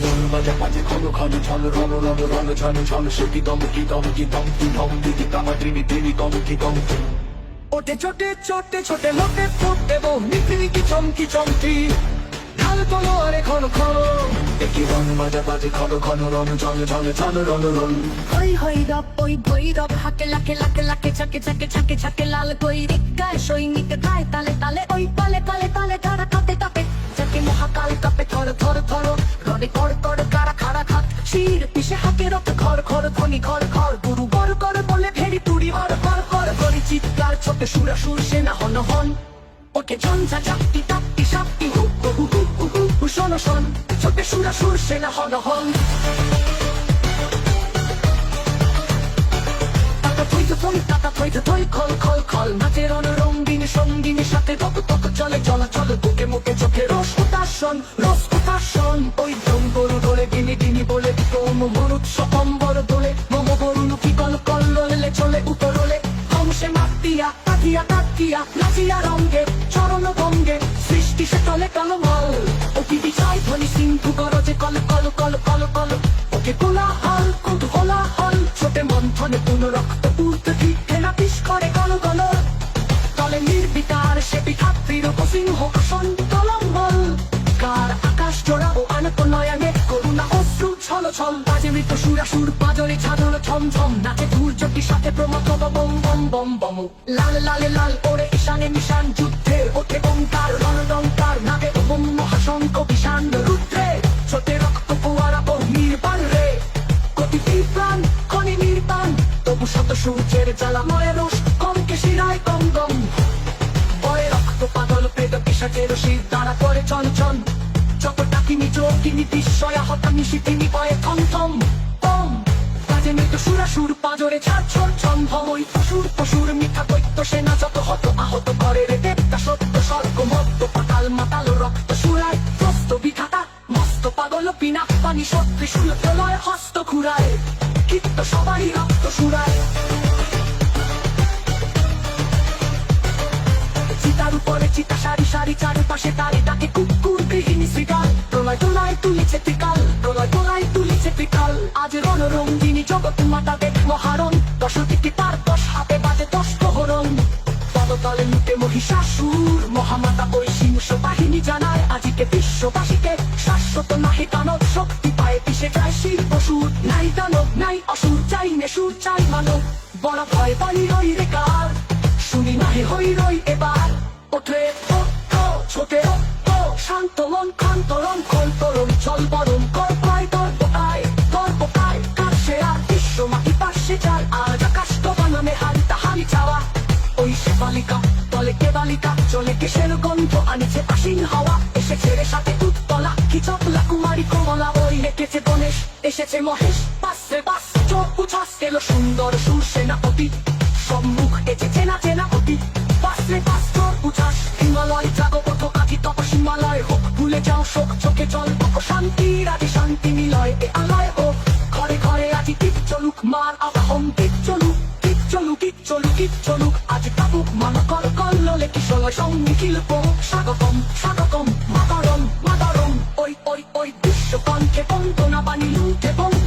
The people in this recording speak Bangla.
বাজা বাজে ঘন ঘন ঝন রণ রণ রণ ঝন ঝন সে কি দম কি দম কি দম কি দম দিদি তামা ত্রিমি দেবী দম কি দম ওটে ছোটে ছোটে ছোটে লোটে ফুটে বো মিকি কি চমকি চমকি। ঢাল তোলো আরে ঘন ঘন। একই রণ বাজা বাজে ঘন ঘন রণ, ঝন ঝন ঝন, রণ রণ। হই হই, রব, ওই ভৈরব, হাকে লাকে লাকে লাকে চাকে চাকে চাকে চাকে লাল কই গায় সৈনিক গায় তালে তালে, ওই পালে পালে পালে তারা কাপে কাপে। যাকে মহাকাল কাপে থর থর থর রনে কর কর, কারা খাড়া খাত, শির পিসে হাকে রক্ত, ঘর ঘর ধ্বনি ঘর ঘর, গুরু গর কর বলে ভেড়ি তুড়ি হর হর হর করি চিৎকার, ছোটে সুরা সুর, সেনা হন হন। ওকে ঝঞ্ঝা চাপটি টাপটি সাপটি, হু হু হু হু হু হু হু, শোনো, শোন, ছোটে সুরা সুর, সেনা হন হন। খল খল খল, নাচের রঙিন সঙ্গিনী সাথে তক তক চলে, চলাচল, বুকে মুখে চোখে রস উতাসন মরুৎ সকম্বর দোলে, মম সৃষ্টি সে চলে কলমল। ও কি বিচাই ধ্বনি সিন্ধু গরজে কল কল কল কল কল? ওকে কোলাহল, কৌতূহলাহল, ছোটে মন্থনে পুনরক্ত ছল বাজে মৃত সুরা সুর পাজরে ছাদর ছম ছম। নাচে ধূর্যটির সাথে প্রমথ বম বম বম বম। লাল লালে লাল ওরে ঈশানে নিশান যুদ্ধে ওঠে ওঙ্কার রণডঙ্কার নাগে ওম মহাশঙ্ক বিশান রুদ্রে, ছোটে রক্ত ফোয়ারা ও নির্বাণ রে। প্রতিটি প্রাণ খনি নির্বাণ, তবু শত সূর্যের জ্বালা ময় রোষ কমকে শিরায় কম গম। বয়ে রক্ত পাগল পেট পিসাচের শির দ্বারা করে চন চন যত টাকিনি চোখিনি বিস্ময়া হতামি শীতিনি পয়ে থম থম ওম। কাজে মৃত সুরা সুর, পাজরে ছাড় ছোর ছন্দম ওই পশুর পশুর মিঠা দৈত্য সেনা যত হত আহত করে রে দেবতা সত্য স্বর্গ, মত্ত পাতাল মাতাল রক্ত সুরায়, প্রস্ত বিধাতা, মস্ত পাগল পিনা পানি সত্যি শুল প্রলয়, হস্ত ঘুরায় কীর্ত সবারই রক্ত সুরায়। শ্রীকাল প্রলয় তোলায় তুলিছে ত্রিকাল প্রলয় তোলায় তুলিছে ত্রিকাল আজ রণরঙ্গিনী জগৎ মাতা দেখ মহারণ দশ দিকে তার দশ হাতে বাজে দশ প্রহরণ পদতলে লুটে মহিষাসুর মহামাতা ওই সিংহ বাহিনী জানায় আজিকে বিশ্ববাসীকে শাশ্বত নাহি দানব শক্তি পায় পিসে যায় শিল্প সুর নাই দানব নাই অসুর চাই নেশুর চাই মানব বড় ভয় পাই রই রে কার শুনি নাহি হই রই এবার ওঠে চলে কেসের গন্ধ আনিছে আশিন হাওয়া। এসেছে রে সাথে উত্তলা, কি চপলা কুমারী কমলা, ওই রেখেছে গণেশ, এসেছে মহেশ। পাশে বাস চোখ উছাস এলো সুন্দর সুর সেনাপতি সম্মুখ এসে চেনা চেনা অতি। পাশে পাশ চোখ উছাস, হিমালয় জাগো পথ কাঠি তপ হিমালয় হোক। ভুলে যাও শোক, চোখে জল শান্তি রাজি শান্তি মিলয় এ আলয় ও ঘরে ঘরে আজি টিপ চলুক, মার আবাহন, টিপ চলুক টিপ চলুক টিপ চলুক টিপ চলুক। আজ কাপুক মান কল ললে কিশলয় সঙ্গীকিল স্বাগতম স্বাগতম মাতারম মাতারম ওই ওই ওই বিশ্ব কণ্ঠে বন্দনা বাণী লুটে বন্ধ